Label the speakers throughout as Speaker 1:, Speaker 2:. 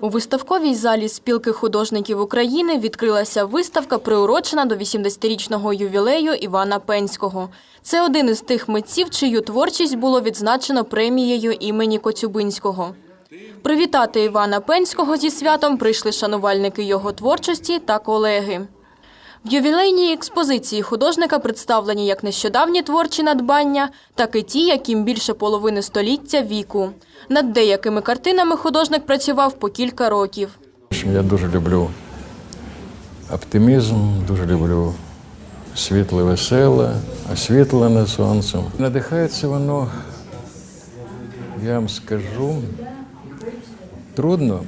Speaker 1: У виставковій залі спілки художників України відкрилася виставка, приурочена до 80-річного ювілею Івана Пенського. Це один із тих митців, чию творчість було відзначено премією імені Коцюбинського. Привітати Івана Пенського зі святом прийшли шанувальники його творчості та колеги. В ювілейній експозиції художника представлені як нещодавні творчі надбання, так і ті, яким більше половини століття віку. Над деякими картинами художник працював по кілька років.
Speaker 2: Я дуже люблю оптимізм, дуже люблю світле, веселе, освітлене сонцем. Надихається воно, я вам скажу, трудно,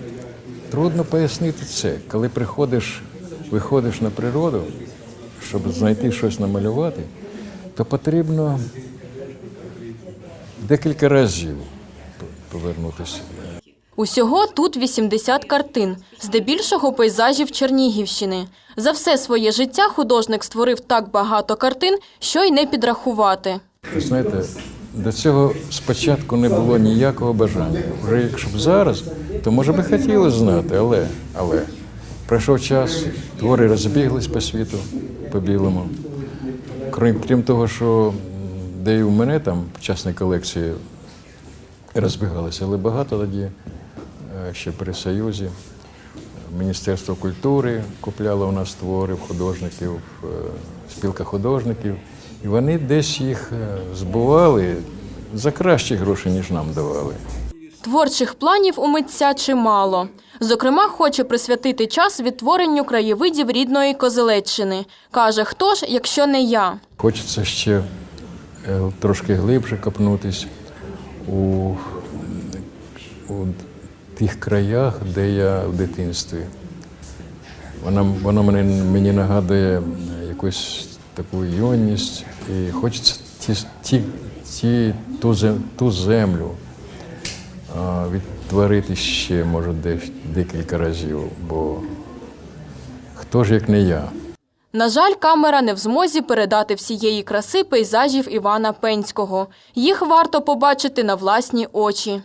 Speaker 2: трудно пояснити це. Коли приходиш, виходиш на природу, щоб знайти щось намалювати, то потрібно декілька разів повернутися.
Speaker 1: Усього тут 80 картин, здебільшого пейзажів Чернігівщини. За все своє життя художник створив так багато картин, що й не підрахувати.
Speaker 2: Ви Знаєте, до цього спочатку не було ніякого бажання. Вже якщо б зараз, то може би хотілося знати, але, але пройшов час, твори розбіглись по світу, по білому. Крім, крім того, що де і у мене там частні колекції розбігалися, але багато тоді е, ще при Союзі. Міністерство культури купляло у нас твори в художників, е, спілка художників. І вони десь їх е, збували за кращі гроші, ніж нам давали.
Speaker 1: Творчих планів у митця чимало. Зокрема, хоче присвятити час відтворенню краєвидів рідної Козелеччини. Каже, хто ж, якщо не я?
Speaker 2: Хочеться ще е, трошки глибше копнутись у, у тих краях, де я в дитинстві. Вона, вона мене, мені нагадує якусь таку юність, і хочеться ті, ті, ті, ту, ту землю відтворити ще, може, декілька разів, бо хто ж як не я?
Speaker 1: На жаль, камера не в змозі передати всієї краси пейзажів Івана Пенського. Їх варто побачити на власні очі.